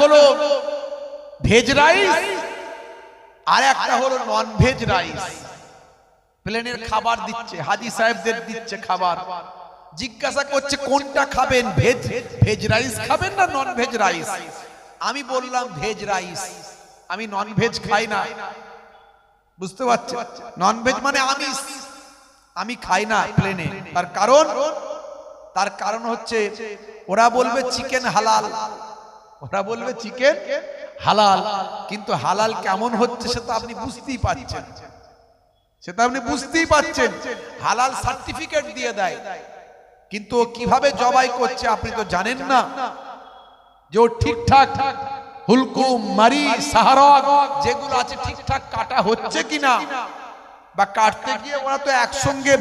হলো veg rice আর একটা হলো নন ভেজ রাইস প্লেনের খাবার দিচ্ছে, হাজি সাহেবদের দিচ্ছে খাবার। জিজ্ঞাসা করছে, কোনটা খাবেন ভেজ ভেজ রাইস খাবেন না নন ভেজ রাইস আমি বললাম ভেজ রাইস আমি নন ভেজ খাই না। বুঝতে পারছেন? নন ভেজ মানে আমি আমি খাই না প্লেনে। তার কারণ? তার কারণ হচ্ছে, ওরা বলবে চিকেন হালাল ওরা বলবে, চিকেন হালাল। কিন্তু হালাল কেমন হচ্ছে সেটা আপনি বুঝতেই পারছেন। সেটা আপনি বুঝতেই পারছেন। হালাল সার্টিফিকেট দিয়ে দেয়। কিন্তু ও কীভাবে জবাই করছে আপনি তো জানেন না। যে ও ঠিকঠাক হুলকুম, মারি সাহারক যেগুলো আছে ঠিকঠাক কাটা হচ্ছে কিনা, বা কাটতে গিয়ে ওরা তো একসঙ্গে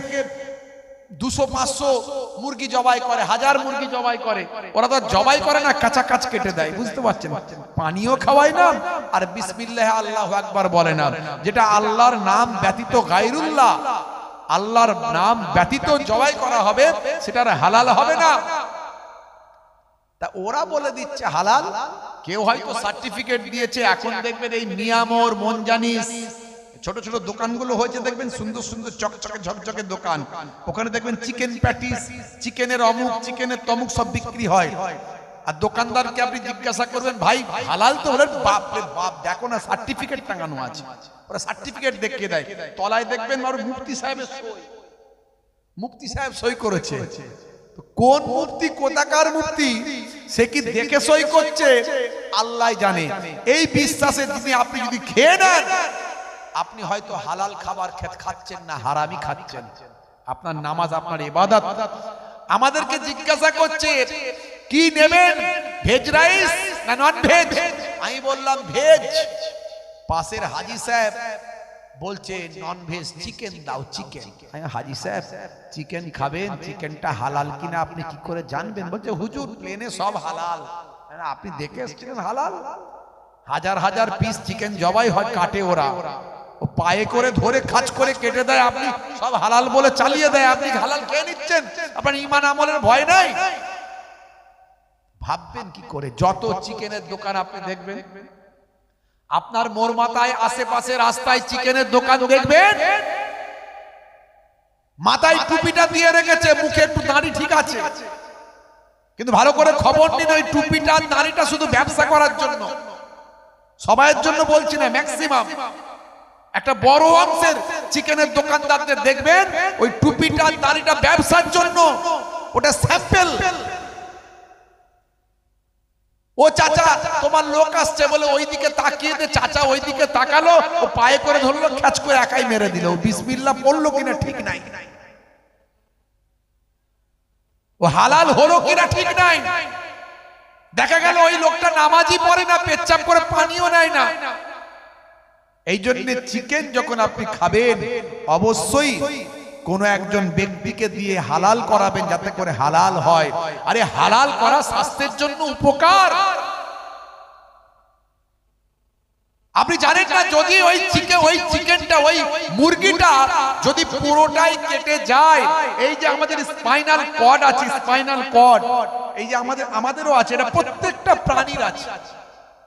দুশো পাঁচশো মুরগি জবাই করে, হাজার মুরগি জবাই করে। ওরা তো জবাই করে না কাঁচা কাচ কেটে দেয়, বুঝতে পারছেন? পানিও খাওয়ায় না, আর বিসমিল্লাহ আল্লাহ একবার বলে না, যেটা আল্লাহর নাম ব্যতীত গাইরুল্লাহ আল্লাহর নাম ব্যতীত জবাই করা হবে, সেটার হালাল হবে না। তা ওরা বলে দিচ্ছে হালাল, কেউ হয়তো সার্টিফিকেট দিয়েছে, এখন দেখবেন এই মিয়ামর মনজানিস ছোট ছোট দোকানগুলো হয়েছে, দেখবেন সুন্দর সুন্দর চকচকে ঝকঝকে দোকান। ওখানে দেখবেন চিকেন প্যাটিস চিকেনের অমুক চিকেনের তমুক সব বিক্রি হয়। আর দোকানদারকে আপনি জিজ্ঞাসা করবেন, ভাই, হালাল তো হলেন, বাপ বাপ, দেখো না সার্টিফিকেট টাঙানো আছে। ওরা সার্টিফিকেট দেখিয়ে দেয়। তলায় দেখবেন আর মুফতি সাহেবের সই। মুফতি সাহেব সই করেছে। কোন মুক্তি কোথাকার মুক্তি সে কি দেখে সই করছে? আল্লাহ জানে। এই বিশ্বাসে আপনি যদি খেয়ে নেন আপনি হয়তো হালাল খাবার খেত খাচ্ছেন না হারামি খাচ্ছেন। আপনার নামাজ আপনার ইবাদত। আমাদেরকে জিজ্ঞাসা করছে কি নেবেন? ভেজ রাইস না নন ভেজ আমি বললাম ভেজ। পাশের হাজি সাহেব বলছে নন ভেজ চিকেন দাও চিকেন। হ্যাঁ হাজি সাহেব চিকেন খাবেন? চিকেনটা হালাল কিনা আপনি কি করে জানবেন? বলছে হুজুর প্লেনে সব হালাল। আপনি দেখে এসেছিলেন হালাল? হাজার হাজার পিস চিকেন জবাই হয় কাটে ওরা। পায়ে করে ধরে খাচ করে কেটে দেয়, আপনি সব হালাল বলে চালিয়ে দেয়, আপনি হালাল খেয়ে নিচ্ছেন? আপনার ইমান আমলের ভয় নাই? ভাববেন কি করে? যত চিকেনের দোকান আপনি দেখবেন, আপনার মোর মাথায় আশেপাশে রাস্তায় চিকেনের দোকান দেখবেন? মাথায় টুপিটা দিয়ে রেখেছে, মুখে একটু দাড়ি ঠিক আছে। কিন্তু ভালো করে খবর নিন, ওই টুপিটা দাড়িটা শুধু ব্যবসা করার জন্য। সবাইয়ের জন্য বলছি না ম্যাক্সিমাম একটা বড় অংশের চিকেনের দোকানদারদের দেখবেন, ওই টুপিটা, দাড়িটা ব্যবসার জন্য, ওটা স্যাম্পেল। ও চাচা, তোমার লোক আসছে বলে ওইদিকে তাকিয়ে দে, চাচা ওইদিকে তাকালো, ও পায়ে করে ধরলো, খ্যাচ করে একাই মেরে দিল। বিসমিল্লা পড়ল কিনা ঠিক নাই। ও হালাল হলো কিনা ঠিক নাই। দেখা গেল ওই লোকটা নামাজই পড়ে না, পেচ্ছাপ করে পানিও নেয় না। এই জন্য চিকেন যখন আপনি খাবেন অবশ্যই কোন একজন ব্যক্তিকে দিয়ে হালাল করাবেন যাতে করে হালাল হয়। আরে হালাল করা স্বাস্থ্যের জন্য উপকার। আপনি জানেন না যদি ওই চিকেন ওই চিকেনটা ওই মুরগিটা যদি পুরোটাই কেটে যায় এই যে আমাদের স্পাইনাল কর্ড আছে স্পাইনাল কর্ড এই যে আমাদের আমাদেরও আছে এটা প্রত্যেকটা প্রাণীর আছে।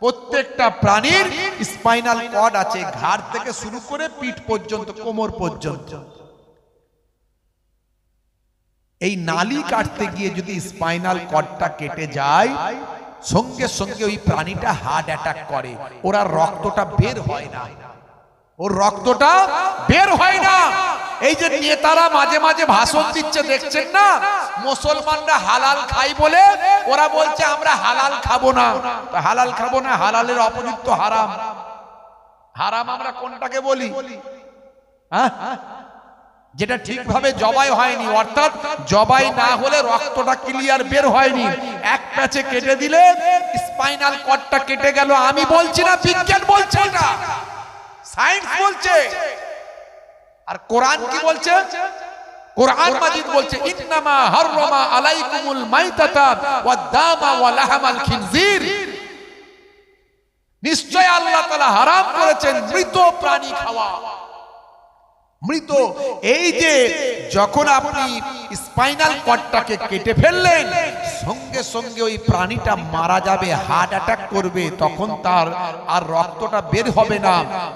প্রত্যেকটা প্রাণীর স্পাইনাল কর্ড আছে, ঘাড় থেকে শুরু করে পিঠ পর্যন্ত, কোমর পর্যন্ত। এই নালি কাটতে গিয়ে যদি স্পাইনাল কর্ডটা কেটে যায়, সঙ্গে সঙ্গে ওই প্রাণীটা হার্ট অ্যাটাক করে। ওরা রক্তটা বের হয় না। ওর রক্তটা বের হয় না। এই যে নেতারা মাঝে মাঝে ভাষণ দিচ্ছে, দেখছেন না? মুসলমানরা হালাল খাই বলে ওরা বলছে, আমরা হালাল খাব না। হালাল খাব না, হালালের অপযুক্ত হারাম। হারাম আমরা কোনটাকে বলি? হ্যাঁ? যেটা ঠিকভাবে জবাই হয়নি, অর্থাৎ জবাই না হলে রক্তটা ক্লিয়ার বের হয়নি। এক প্যাচে কেটে দিলে, স্পাইনাল কর্ডটা কেটে গেল। আমি বলছি না, বিজ্ঞান বলছে না সায়েন্স বলছে। আর কোরআন কি বলছে? কোরআন মাজিদ বলছে, ইন্নামা হাররামা আলাইকুমুল মাইতাতা ওয়াদ দামা ওয়া লাহমাল খিনজির। নিশ্চয় আল্লাহ তাআলা হারাম করেছেন মৃত প্রাণী খাওয়া। মৃত। এই যে যখন আপনি স্পাইনাল কর্ডটাকে কেটে ফেললেন সঙ্গে সঙ্গে ওই প্রাণীটা মারা যাবে হার্ট অ্যাটাক করবে তখন তার আর রক্তটা বের হবে না।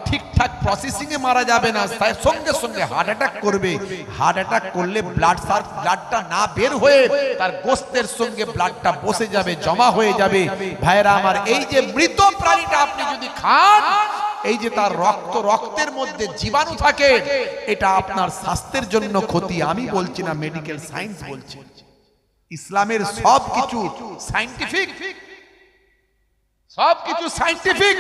ঠিকঠাক প্রসেসিং এ মারা যাবে না। তাই সঙ্গে সঙ্গে হার্ট অ্যাটাক করবে। হার্ট অ্যাটাক করলে ব্লাড সার ব্লাডটা না বের হয়ে তার গোস্তের সঙ্গে ব্লাডটা বসে যাবে জমা হয়ে যাবে। ভাইরা আমার এই যে মৃত প্রাণীটা আপনি যদি খান এই যে তার রক্ত, রক্তের মধ্যে জীবাণু থাকে, এটা আপনার স্বাস্থ্যের জন্য ক্ষতি। আমি বলছি না মেডিকেল সায়েন্স বলছি। ইসলামের সব কিছু সাইন্টিফিক সব কিছু সাইন্টিফিক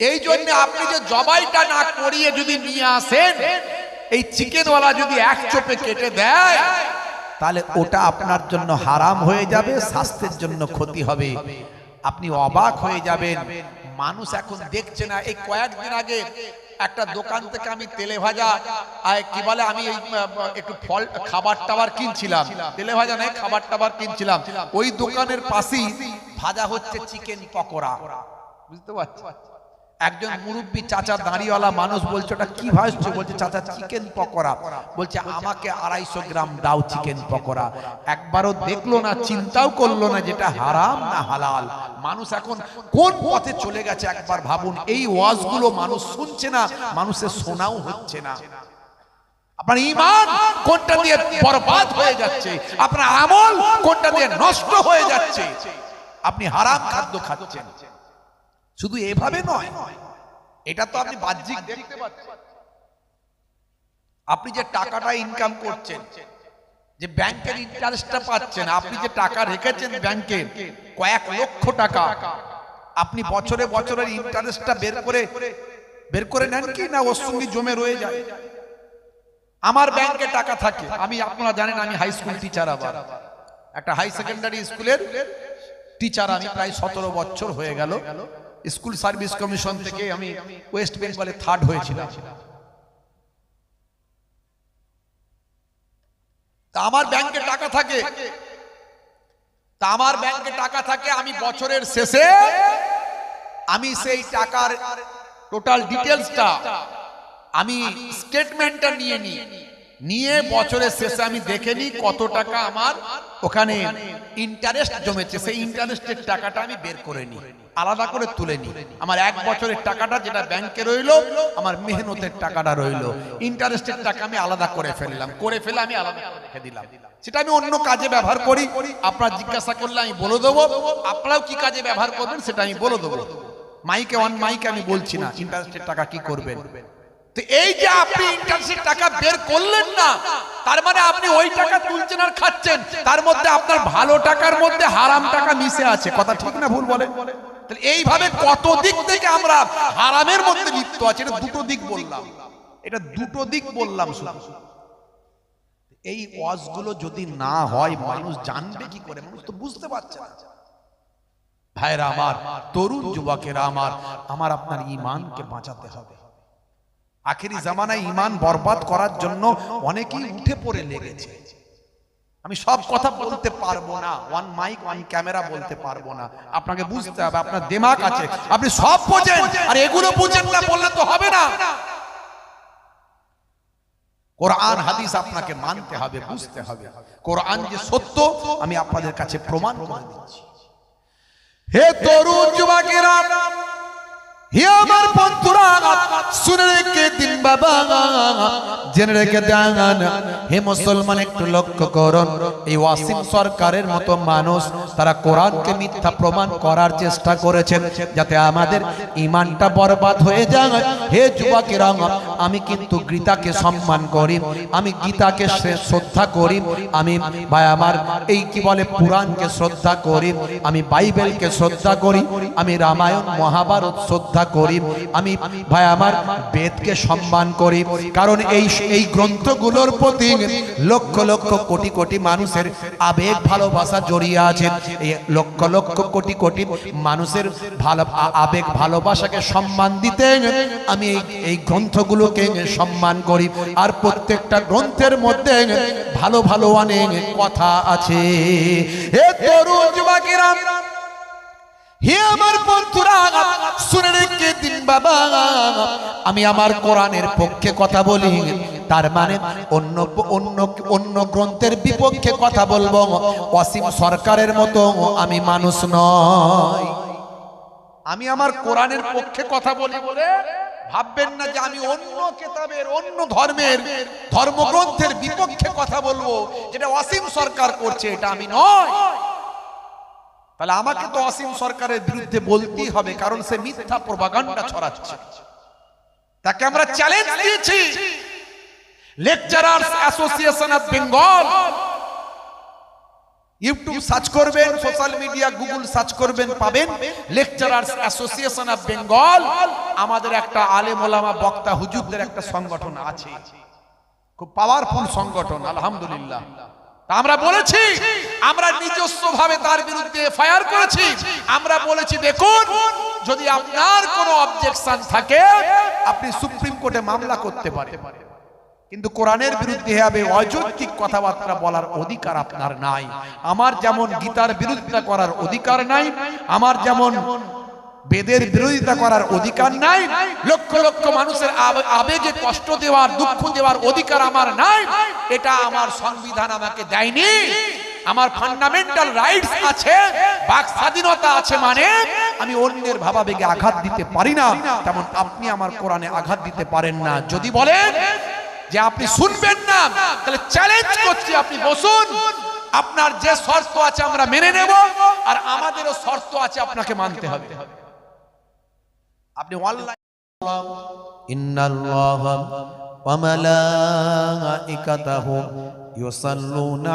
এই জন্য আপনি যে জবাইটা না করিয়ে যদি নিয়ে আসেন, এই চিকেনওয়ালা যদি এক চোপে কেটে দেয়, তাহলে ওটা আপনার জন্য হারাম হয়ে যাবে, স্বাস্থ্যের জন্য ক্ষতি হবে। আপনি অবাক হয়ে যাবেন। মানুষ এখন দেখছে না, এই কয়েকদিন আগে একটা দোকান থেকে আমি তেলে ভাজা আর কি বলে, আমি একটু ফল, খাবার টাবার কিনছিলাম। তেলে ভাজা নয়, খাবার টাবার কিনছিলাম। ওই দোকানের পাশেই ভাজা হচ্ছে চিকেন পকোড়া। বুঝতে পারছি একজন মুরব্বী চাচা দাঁড়িওয়ালা মানুষ বলছে, ওটা কি ভাসছে বলছে, চাচা চিকেন পকোড়া। বলছে, আমাকে আড়াইশো গ্রাম দাও চিকেন পকোড়া। একবারও দেখল না, চিন্তাও করল না যেটা হারাম না হালাল। মানুষ এখন কোন পথে চলে গেছে একবার ভাবুন। এই ওয়াজগুলো মানুষ শুনছে না, মানুষের শোনাও হচ্ছে না। আপনার ইমান কোনটা দিয়ে বরবাদ হয়ে যাচ্ছে? আপনার আমল কোনটা দিয়ে নষ্ট হয়ে যাচ্ছে? আপনি হারাম খাদ্য খাচ্ছেন। শুধু এভাবে নয়, এটা তো আপনি বাহ্যিক দেখতে পাচ্ছেন। আপনি যে টাকাটা ইনকাম করছেন, যে ব্যাংকের ইন্টারেস্টটা পাচ্ছেন, আপনি যে টাকা রেখেছেন ব্যাংকে, কয়েক লক্ষ টাকা, আপনি বছরে বছরের ইন্টারেস্টটা বের করে বের করে নেন কি না ওর সঙ্গে জমে রয়ে যায়? আমার ব্যাংকে টাকা থাকে, আমি আপনারা জানেন আমি হাই স্কুল টিচার আবার। একটা হাই সেকেন্ডারি স্কুলের টিচার আমি প্রায় সতেরো বছর হয়ে গেল। স্কুল সার্ভিস কমিশন থেকে আমি ওয়েস্ট বেঙ্গলে থার্ড হয়েছিলাম। তা আমার ব্যাংকে টাকা থাকে। তা আমার ব্যাংকে টাকা থাকে, আমি বছরের শেষে আমি সেই টাকার টোটাল ডিটেলসটা আমি স্টেটমেন্টটা নিয়ে নিই। নিয়ে বছরের শেষে আমি দেখে নিই কত টাকা আমার ওখানে ইন্টারেস্ট জমেছে। সেই ইন্টারেস্টের টাকাটা আমি বের করে নিই। আলাদা করে তুলে নিই আমার এক বছরের টাকাটা যেটা ব্যাংকে রইল, আমার মেহনতের টাকাটা রইল। ইন্টারেস্টের টাকা আমি আলাদা করে ফেললাম, করে ফেলে আমি আলাদা রেখে দিলাম। সেটা আমি অন্য কাজে ব্যবহার করি। আপনার জিজ্ঞাসা করলে আমি বলে দেবো। আপনারাও কি কাজে ব্যবহার করবেন সেটা আমি বলে দেবো। মাইকে অন মাইকে আমি বলছি না, ইন্টারেস্টের টাকা কি করবেন? তো এই যে আপনি ইন্টারেস্টের টাকা বের করলেন না, তার মানে আপনি ওই টাকা তুলছেন আর খাচ্ছেন। তার মধ্যে আপনার ভালো টাকার মধ্যে হারাম টাকা মিশে আছে। কথা ঠিক না ভুল বলে তাহলে এইভাবে কত দিক থেকে আমরা হারামের মধ্যে লিপ্ত আছে, এটা দুটো দিক বললাম। এটা দুটো দিক বললাম এই ওয়াজগুলো যদি না হয়, মানুষ জানবে কি করে? মানুষ তো বুঝতে পারছে না। ভাইরা আমার, তরুণ যুবকেরা আমার আমার আপনার ইমানকে বাঁচাতে হবে। আখেরি জামানায় ইমান বরবাদ করার জন্য অনেকেই উঠে পড়ে লেগেছে। আমি সব কথা বলতে পারব না। ওয়ান মাইক ওয়ান ক্যামেরা বলতে পারব না। আপনাকে বুঝতে হবে আপনার দেমাগ আছে। আপনি সব বোঝেন আর এগুলো বুঝেন না বললে তো হবে না। কোরআন হাদিস আপনাকে মানতে হবে বুঝতে হবে। কোরআন যে সত্য আমি আপনাদের কাছে প্রমাণ করে দিচ্ছি। হে তরুণ যুবকেরা মুসলমান, একটু লক্ষ্য এই ওয়াসিম সরকারের মতো মানুষ, তারা মিথ্যা প্রমাণ করার চেষ্টা যাতে আমাদের ইমানটা বরবাদ হয়ে যায়। হে যুবকেরা আমি কিন্তু গীতাকে সম্মান করি, আমি গীতাকে শ্রদ্ধা করি, আমি ভাই আমার এই কি বলে পুরাণকে শ্রদ্ধা করি, আমি বাইবেলকে শ্রদ্ধা করি, আমি রামায়ণ, মহাভারত শ্রদ্ধা করি, আমি ভাই আমার বেদকে সম্মান করি। কারণ এই এই গ্রন্থগুলোর প্রতি লক্ষ লক্ষ কোটি কোটি মানুষের আবেগ, ভালোবাসা জড়িয়ে আছে। এই লক্ষ লক্ষ কোটি কোটি মানুষের ভালো, আবেগ, ভালোবাসাকে সম্মান দিতে আমি এই এই গ্রন্থগুলোকে সম্মান করি। আর প্রত্যেকটা গ্রন্থের মধ্যে ভালো ভালো অনেক কথা আছে। আমি আমার কোরআনের পক্ষে কথা বলি, তার মানে অন্য অন্য অন্য গ্রন্থের বিপক্ষে কথা বলব। অসীম সরকারের মতো আমি মানুষ নয় আমি আমার কোরআনের পক্ষে কথা বলি বলে ভাববেন না যে আমি অন্য কেতাবের অন্য ধর্মের ধর্মগ্রন্থের বিপক্ষে কথা বলব যেটা অসীম সরকার করছে এটা আমি নয়। তাহলে আমাকে তো অসীম সরকারের বিরুদ্ধে বলতেই হবে কারণ সে মিথ্যা প্রভাগান্ডা ছড়াচ্ছে। তাকে আমরা চ্যালেঞ্জ দিয়েছি। Lecturers association of Bengal YouTube search করবেন সোশ্যাল মিডিয়া গুগল সার্চ করবেন, পাবেন। লেকচারার্স অ্যাসোসিয়েশন অফ বেঙ্গল আমাদের একটা আলেম ওলামা বক্তা হুজুরদের একটা সংগঠন আছে। খুব পাওয়ারফুল সংগঠন, আলহামদুলিল্লাহ। আমরা বলেছি, আমরা নিজস্ব ভাবে তার বিরুদ্ধে এফআইআর করেছি। আমরা বলেছি, দেখুন, যদি আপনার কোনো অবজেকশন থাকে, আপনি সুপ্রিম কোর্টে মামলা করতে পারেন। কিন্তু কোরআনের বিরুদ্ধে হবে অযৌক্তিক কথাবার্তা বলার অধিকার আপনার নাই। আমার যেমন গীতার বিরোধিতা করার অধিকার নাই আমার যেমন বেদের বিরোধিতা করার অধিকার নাই লক্ষ লক্ষ মানুষের আবেগে কষ্ট দেওয়ার দুঃখ দেওয়ার অধিকার আমার নাই এটা আমার সংবিধান আমাকে দেয়নি। আমার ফান্ডামেন্টাল রাইটস আছে বাক স্বাধীনতা আছে মানে আমি অন্যের ভাবাবেগে আঘাত দিতে পারি না তেমন আপনি আমার কোরআনে আঘাত দিতে পারেন না। যদি বলেন যে আপনি শুনবেন না, তাহলে চ্যালেঞ্জ করছি, আপনি বসুন। আপনার যে শর্ত আছে আমরা মেনে নেব, আর আমাদেরও শর্ত আছে আপনাকে মানতে হবে। আপনি অনলাইন ইন্নাল্লাহা ওয়া মালাইকাতাহু ইউসাল্লুনা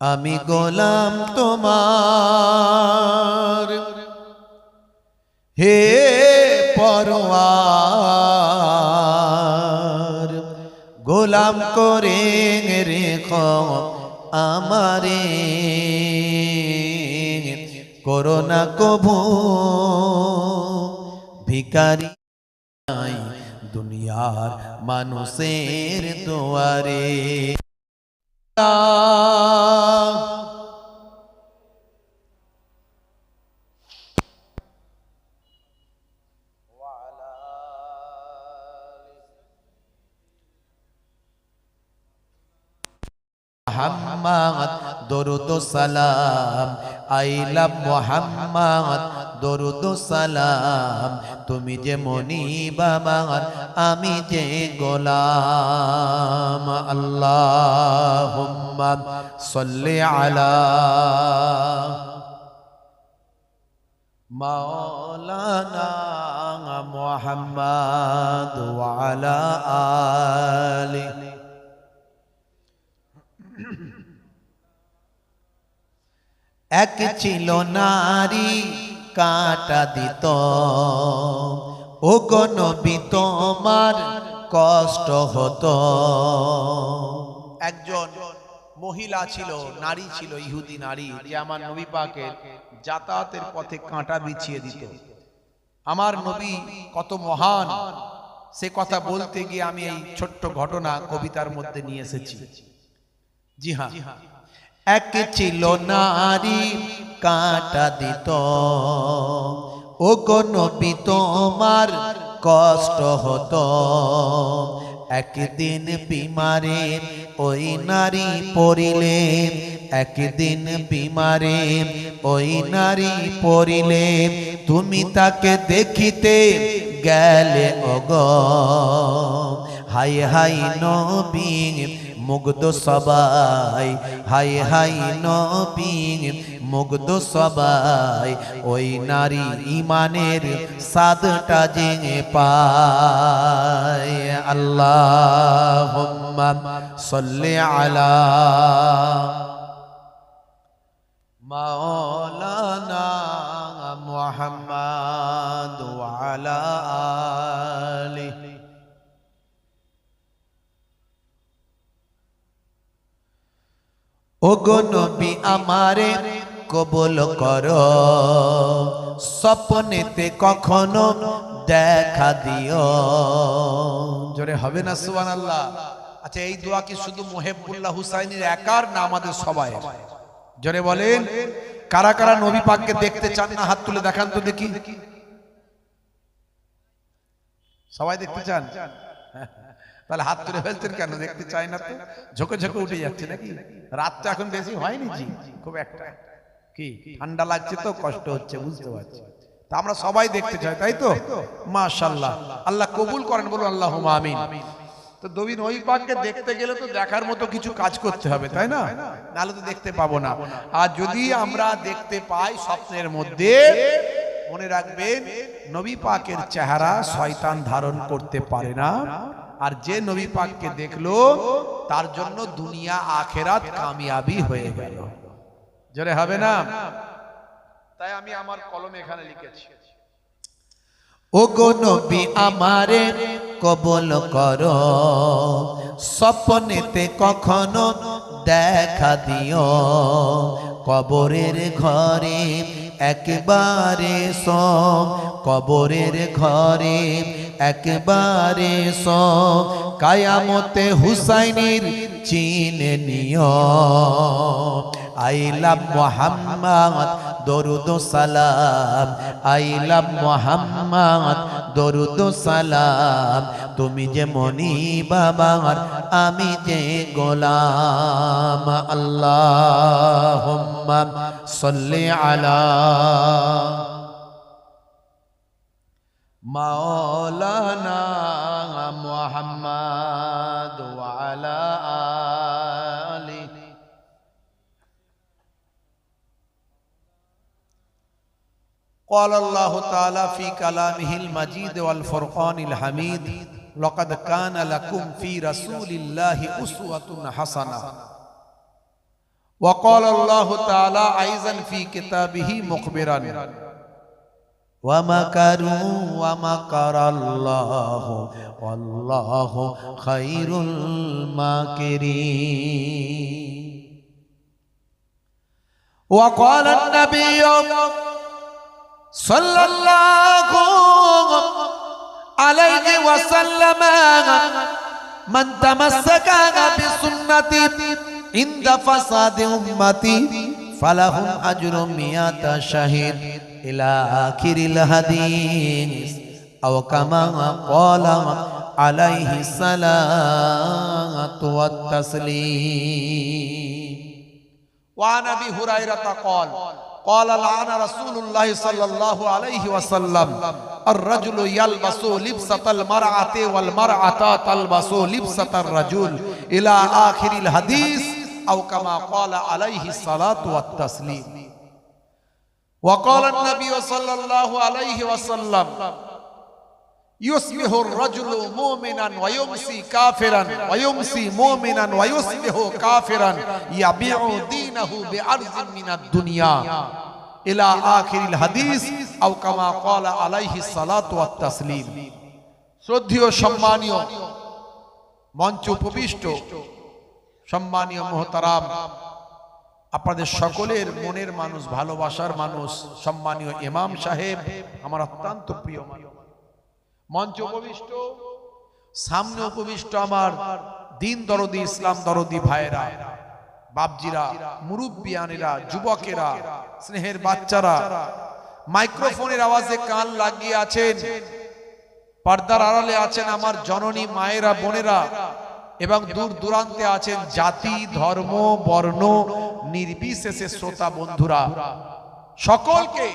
আমি গোলাম তোমার। হে পরওয়ার গোলাম করে রেখ আমারে। করোনা কভু ভিকারি নাই দুনিয়ার মানুষের দুয়ারে। মোহাম্মদ দরুদ সালাম। আই লাভ মোহাম্মদ দরুদ সালাম। তুমি যে মনি বাবার, আমি যে গোলাম। আল্লাহ সল্লে আলা মোহাম্মদ আলিহি এক ছিল নারী কাটা দিত। ও নবী, তোমার কষ্ট হতো। একজন মহিলা ছিল, নারী ছিল, ইহুদি নারী, যে আমার নবী পাকের যাতায়াতের পথে কাঁটা বিছিয়ে দিত। আমার নবী কত মহান। সে কথা বলতে গিয়ে আমি এই ছোট্ট ঘটনা কবিতার মধ্যে নিয়ে এসেছি। জি হ্যাঁ। এক ছিল নারী, কাটা দিত। ও নবী, তোমার কষ্ট হতো। একদিন বিমারে ওই নারী পড়িলেন, একদিন বিমারে ওই নারী পড়িলেন। তুমি তাকে দেখিতে গেলে অগ হাই হাই নবী মুগ্ধ সবাই হাই হাই নবী মুগ্ধ সবাই, ওই নারী ইমানের সাদটা জেঙে পায়। আল্লাহ সল্লে আলা মাওলানা গো নবী আমারে কবল কর। স্বপ্নেতে কখনো দেখা দিও। জোরে হবে না সুবান আল্লাহ আচ্ছা এই দোয়া কি শুধু মোহেবুল্লাহ হুসাইনের একার না আমাদের সবাই জোরে বলেন, কারা কারা নবী পাককে দেখতে চান না, হাত তুলে দেখান তো দেখি। সবাই দেখতে চান? তাহলে হাত তুলে ফেলছেন কেন? দেখতে চাই না তো। ঝোঁকে ঝোঁকে উঠে যাচ্ছে নাকি? রাত তো এখন বেশি হয়নি জি? খুব একটা। কি? ঠান্ডা লাগছে তো, কষ্ট হচ্ছে, বুঝতে পারছি। তা আমরা সবাই দেখতে চাই, তাই তো? মাশাল্লাহ আল্লাহ কবুল করেন, বলুন আল্লাহ আমিন। তো দবিন, ওই পাককে দেখতে গেলে তো দেখার মতো কিছু কাজ করতে হবে, তাই না? নাহলে তো দেখতে পাবো না। আর যদি আমরা দেখতে পাই স্বপ্নের মধ্যে, মনে রাখবেন, নবী পাকের চেহারা শয়তান ধারণ করতে পারে না। আর যে নবী পাককে দেখল তার জন্য দুনিয়া আখেরাত কামিয়াবি হয়ে গেল। জোরে হবে না? তাই আমি আমার কলমে এখানে লিখেছি। ও গো নবী আমারে কবল কর স্বপ্নেতে কখনো দেখা দিও। কবরের ঘরে একবারে স কবরের ঘরে একবারে স কায়ামতে হুসাইনের চিনে নিও আইলাম মোহাম্মদ, দরুদ সালাম। আইলাম মোহাম্মদ, দরুদ সালাম। তুমি যে মনি বাবার, আমি যে গোলাম। আল্লাহ সল্লি আলা مولانا محمد وعلى آله. قال الله تعالى في كلامه المجيد والفرقان الحميد لقد كان لكم في رسول الله أسوة حسنة. وقال الله تعالى أيضا في كتابه مخبرا ومكروا ومكر الله والله خير الماكرين وقال النبي صلى الله عليه وسلم من تمسك بسنتي عند فساد أمتي فلهم أجر مئة شهيد إلى آخر الحديث أو كما قال عليه الصلاة والتسليم. وعن أبي هريرة قال قال لعن رسول الله صلى الله عليه وسلم الرجل يلبس لبسة المرأة والمرأة تلبس لبسة الرجل إلى آخر الحديث أو كما قال عليه الصلاة والتسليم. وقال النبي صلى الله عليه وسلم يصبح الرجل مؤمنا ويمسي كافرا ويمسي مؤمنا ويصبح كافرا يبيع دينه بعرض من الدنيا إلى آخر الحديث أو كما قال عليه الصلاة والتسليم শ্রদ্ধেয় সম্মানীয় মঞ্চ উপবিষ্ট সম্মানীয় মোহতারাম আপনাদের সকলের মনের মানুষ, ভালোবাসার মানুষ, সম্মানীয় ইমাম সাহেব, আমার অত্যন্ত প্রিয় মঞ্চ উপবিষ্ট, সামনে উপবিষ্ট আমার দিন দরদি, ইসলাম দরদি ভাইয়েরা, বাপজিরা, মুরব্বিয়ানেরা, যুবকেরা, স্নেহের বাচ্চারা, মাইক্রোফোনের আওয়াজে কান লাগিয়ে আছেন, পর্দার আড়ালে আছেন আমার জননী মায়েরা, বোনেরা এবং দূর দূরান্তে আছেন জাতি, ধর্ম, বর্ণ, নির্বিশেষে শ্রোতা বন্ধুরা। সকলকে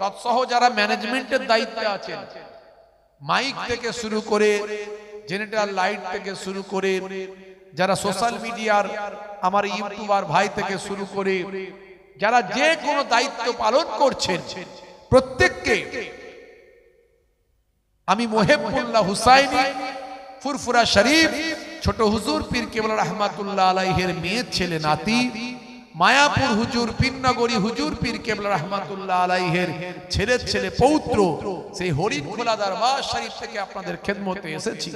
তৎসহ যারা ম্যানেজমেন্টের দায়িত্বে আছেন, মাইক থেকে শুরু করে জেনারেটর লাইট থেকে শুরু করে যারা সোশ্যাল মিডিয়ার, আমার ইউটিউবার ভাই থেকে শুরু করে যারা যে কোনো দায়িত্ব পালন করছেন, প্রত্যেককে আমি মোহেবুল্লাহ হুসাইনি, ফুরফুরা শরীফ ছোট হুজুর পীর কেবল রহমাতুল্লাহ আলাইহের মেয়ের ছেলে, নাতি, মায়াপুর হুজুর পিন্নগরী হুজুর পীর কেবল রহমাতুল্লাহ আলাইহের ছেলের ছেলে, পৌত্র, সেই হরিণ খোলা দরবার শরীফ থেকে আপনাদের খেদমতে এসেছি।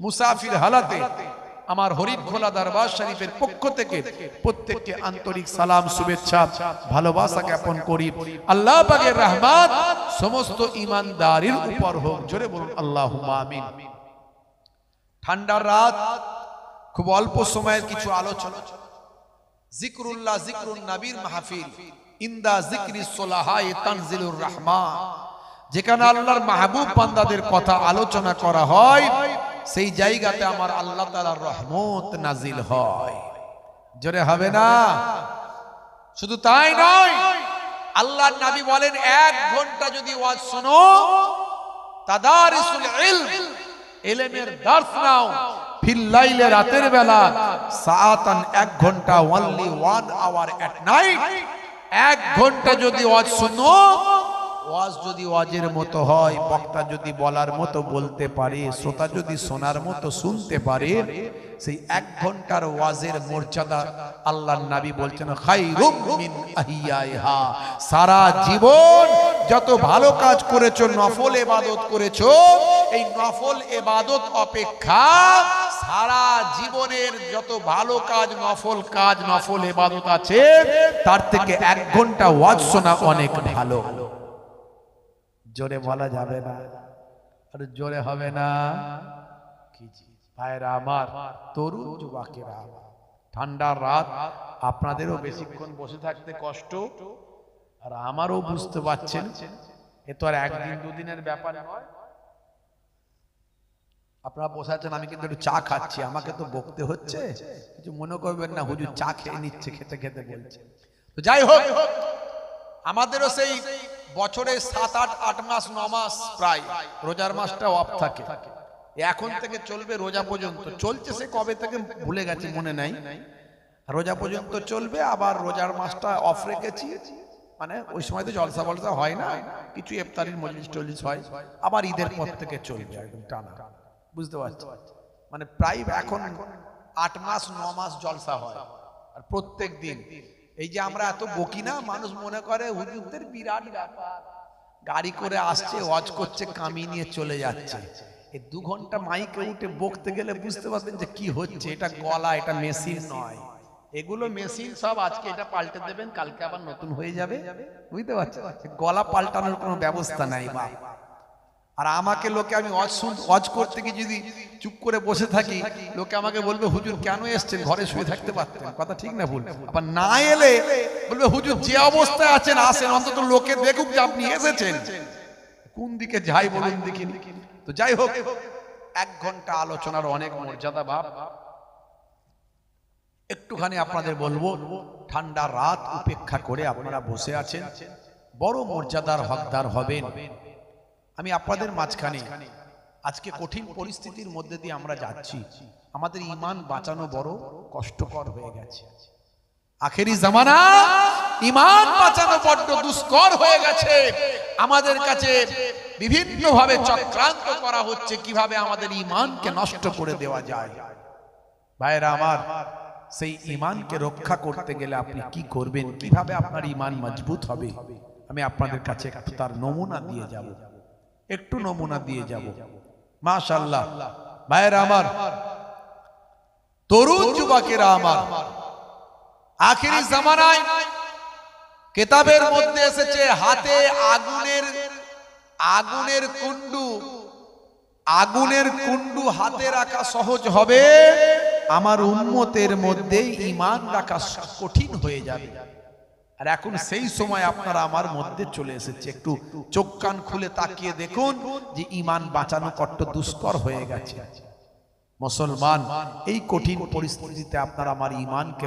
মুসাফির হালাতে আমার হরিফ খোলা দরবার শরীফের পক্ষ থেকে প্রত্যেককে আন্তরিক সালাম, শুভেচ্ছা, ভালোবাসা জ্ঞাপন করি। আল্লাহ পাকের রহমত সমস্ত ইমানদারির উপর হোক। জোরে বলুন আল্লাহ আমিন। ঠান্ডার রাত, খুব অল্প সময়ের কিছু আলোচনা। জিক্রুল্লাহ জিক্রুন নবীর মাহফিল, ইন্দা জিক্রি সোলাহায় তানজিলুর রহমান। যেখানে আল্লাহর মাহবুব বান্দাদের কথা আলোচনা করা হয়, সেই জায়গাতে আমার আল্লাহ তাআলার রহমত নাজিল হয়। জোরে হবে না? শুধু তাই নয়, আল্লাহর নবী বলেন, এক ঘণ্টা যদি ওয়াজ শোনো, তাদারিসুল ইলম ইলমের দর্শ নাও। ফিল্লাইলে রাতের বেলা সাআতান এক ঘণ্টা only one hour at night এক ঘণ্টা যদি ওয়াজ শুনো ওয়াজ যদি ওয়াজের মতো হয়, বক্তা যদি বলার মতো বলতে পারে, শ্রোতা যদি শোনার মতো শুনতে পারে, সেই এক ঘণ্টার ওয়াজের মর্যাদা আল্লাহর নবী বলছেন সারা জীবন যত ভালো কাজ করেছ, নফল এবাদত করেছ, এই নফল এবাদত অপেক্ষা সারা জীবনের যত ভালো কাজ, নফল কাজ, নফল এবাদত আছে, তার থেকে এক ঘণ্টা ওয়াজ শোনা অনেক ভালো। জোরে বলা যাবে না। আর জোরে হবে না। ভাইরা আমার, তরুণ যুবকেরা ঠান্ডার রাত, আপনাদেরও বেশিক্ষণ বসে থাকতে কষ্ট, আর আমারও বুঝতে পারছেন, এ তো আর একদিন দুদিনের ব্যাপার নয়। আপনারা বসে আছেন, আমি কিন্তু একটু চা খাচ্ছি, আমাকে তো বকতে হচ্ছে। কিছু মনে করবেন না, হুজুর চা খেয়ে নিচ্ছে, খেতে খেতে বলছে। তো যাই হোক, আমাদেরও সেই বছরে সাত আট আট মাস, ন মাস প্রায় রোজার মাসটা অফ থাকে। এখন থেকে চলবে রোজা পর্যন্ত। চলছে সে কবে থেকে ভুলে গেছে, মনে নাই। রোজা পর্যন্ত চলবে, আবার রোজার মাসটা অফ রেখেছি। মানে ওই সময় তো জলসা বলসা হয় না। কিছু ইফতারির মজলিস টলিস হয়। আবার ঈদের পর থেকে চলবে, একদম টানা। বুঝতে পারছি মানে প্রায় এখন আট মাস, ন মাস জলসা হয়। আর প্রত্যেক দিন এই যে আমরা এত বকি না, মানুষ মনে করে, হুজুরদের বিরাট ব্যাপার। গাড়ি করে আসছে, ওয়াজ করছে কামি নিয়ে চলে যাচ্ছে। এই দু ঘণ্টা মাইকে উঠে বকতে গেলে বুঝতে পারবেন যে কি হচ্ছে। এটা গলা, এটা মেশিন নয়। এগুলো মেশিন সব আজকে এটা পাল্টে দেবেন, কালকে আবার নতুন হয়ে যাবে। বুঝতে পারছেন? গলা পাল্টানোর কোনো ব্যবস্থা নাই বা আর আমাকে লোকে আমি অজ শুন ওয়াজ করতে গিয়ে যদি চুপ করে বসে থাকি, লোকে আমাকে বলবে, হুজুর, কেন এসছেন? ঘরে শুয়ে থাকতে পারতেন। কথা ঠিক না ভুল। আবার না এলে বলবে, হুজুর, যে অবস্থায় আছেন, আসেন, অন্তত লোকে দেখুক যে আপনি এসেছেন। কোন দিকে যাই বলুন দেখিনি তো যাই হোক, এক ঘণ্টা আলোচনার অনেক মর্যাদা বাপ। একটুখানি আপনাদের বলব, ঠান্ডা রাত উপেক্ষা করে আপনারা বসে আছেন। বড় মর্যাদার হকদার হবেন। আমি আপনাদের মাঝখানে আজকে কঠিন পরিস্থিতির মধ্যে দিয়ে আমরা যাচ্ছি। আমাদের ইমান বাঁচানো বড় কষ্টকর হয়ে গেছে। আখেরি জামানা ইমান বাঁচানো বড্ড দুষ্কর হয়ে গেছে। আমাদের কাছে বিভিন্ন ভাবে চক্রান্ত করা হচ্ছে কীভাবে আমাদের ইমানকে নষ্ট করে দেওয়া যায়। ভাইরা আমার, সেই ইমানকে রক্ষা করতে গেলে আপনি কি করবেন? কীভাবে আপনার ইমান মজবুত হবে? আমি আপনাদের কাছে তার নমুনা দিয়ে যাব। একটু নমুনা দিয়ে যাব। মাশাল্লাহ ভাইরা আমার তরুণ যুবকেরা আমার। আখেরি জামানায় কেতাবের মধ্যে এসেছে হাতে আগুনের আগুনের কুণ্ডু। আগুনের কুণ্ডু হাতে রাখা সহজ হবে। আমার উন্মতের মধ্যে ইমান রাখা কঠিন হয়ে যাবে। আর এখন সেই সময় আপনারা আমার মধ্যে চলে এসেছে। একটু চোখ কান খুলে তাকিয়ে দেখুন যে ইমান বাঁচানো কট্ট দুষ্কর হয়ে গেছে। মুসলমান এই কঠিন পরিস্থিতিতে আপনারা আমার ইমানকে